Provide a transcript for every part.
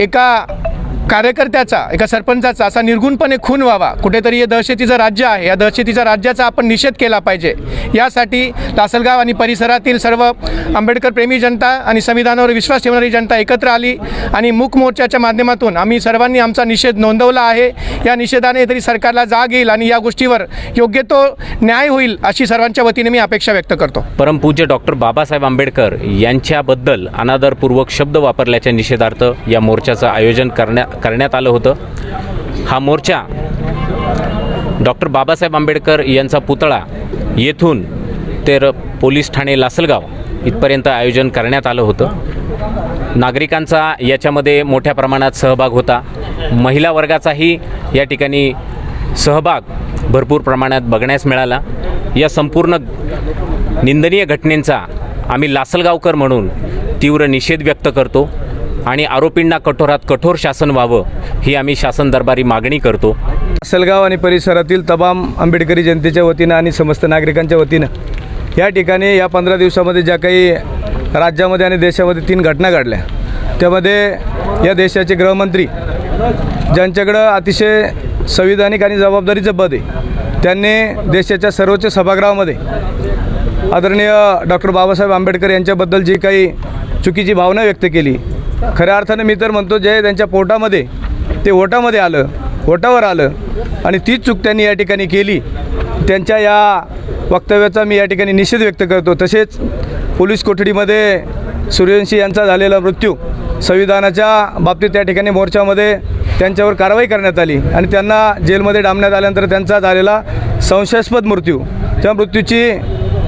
एका कार्यकर्त्याचा एका सरपंचाचा असा निर्गुणपणे खून व्हावा. कुठेतरी हे दहशतीचं राज्य आहे. या दहशतीच्या राज्याचा आपण निषेध केला पाहिजे. यासाठी लासलगाव आणि परिसरातील सर्व आंबेडकर प्रेमी जनता आणि संविधानावर विश्वास ठेवणारी जनता एकत्र आली आणि मूक मोर्चाच्या माध्यमातून आम्ही सर्वांनी आमचा निषेध नोंदवला आहे. या निषेधाने तरी सरकारला जाग येईल आणि या गोष्टीवर योग्य तो न्याय होईल अशी सर्वांच्या वतीने मी अपेक्षा व्यक्त करतो. परमपूज्य डॉक्टर बाबासाहेब आंबेडकर यांच्याबद्दल अनादरपूर्वक शब्द वापरल्याच्या निषेधार्थ या मोर्चाचं आयोजन करण्यात करण्यात आलं होतं. हा मोर्चा डॉक्टर बाबासाहेब आंबेडकर यांचा पुतळा येथून तर पोलीस ठाणे लासलगाव इथपर्यंत आयोजन करण्यात आलं होतं. नागरिकांचा याच्यामध्ये मोठ्या प्रमाणात सहभाग होता. महिला वर्गाचाही या ठिकाणी सहभाग भरपूर प्रमाणात बघण्यास मिळाला. या संपूर्ण निंदनीय घटनेचा आम्ही लासलगावकर म्हणून तीव्र निषेध व्यक्त करतो. आणि आरोपींना कठोरात कठोर शासन व्हावं ही आम्ही शासन दरबारी मागणी करतो. असलगाव आणि परिसरातील तमाम आंबेडकरी जनतेच्या वतीनं आणि समस्त नागरिकांच्या वतीनं या ठिकाणी या पंधरा दिवसामध्ये ज्या काही राज्यामध्ये आणि देशामध्ये तीन घटना घडल्या. त्यामध्ये या देशाचे गृहमंत्री ज्यांच्याकडं अतिशय संविधानिक आणि जबाबदारीचं पद आहे त्यांनी देशाच्या सर्वोच्च सभागृहामध्ये आदरणीय डॉक्टर बाबासाहेब आंबेडकर यांच्याबद्दल जी काही चुकीची भावना व्यक्त केली खऱ्या अर्थानं मी तर म्हणतो जे त्यांच्या पोटामध्ये ते ओटामध्ये आलं ओटावर आलं आणि तीच चूक त्यांनी या ठिकाणी केली. त्यांच्या या वक्तव्याचा मी या ठिकाणी निषेध व्यक्त करतो. तसेच पोलीस कोठडीमध्ये सूर्यवंशी यांचा झालेला मृत्यू संविधानाच्या बाबतीत त्या ठिकाणी मोर्चामध्ये त्यांच्यावर कारवाई करण्यात आली. आणि त्यांना जेलमध्ये डांबण्यात आल्यानंतर त्यांचा झालेला संशयास्पद मृत्यू. त्या मृत्यूची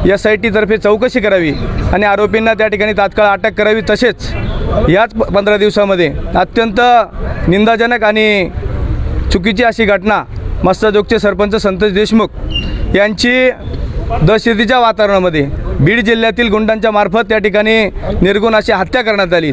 एस आय टीतर्फे चौकशी करावी आणि आरोपींना त्या ठिकाणी तात्काळ अटक करावी तसेच याच प- पंधरा दिवसामध्ये अत्यंत निंदाजनक आणि चुकीची अशी घटना मस्ताजोगचे सरपंच संतोष देशमुख यांची दहशतीच्या वातावरणामध्ये बीड जिल्ह्यातील गुंडांच्या मार्फत त्या ठिकाणी निर्गुण अशी हत्या करण्यात आली.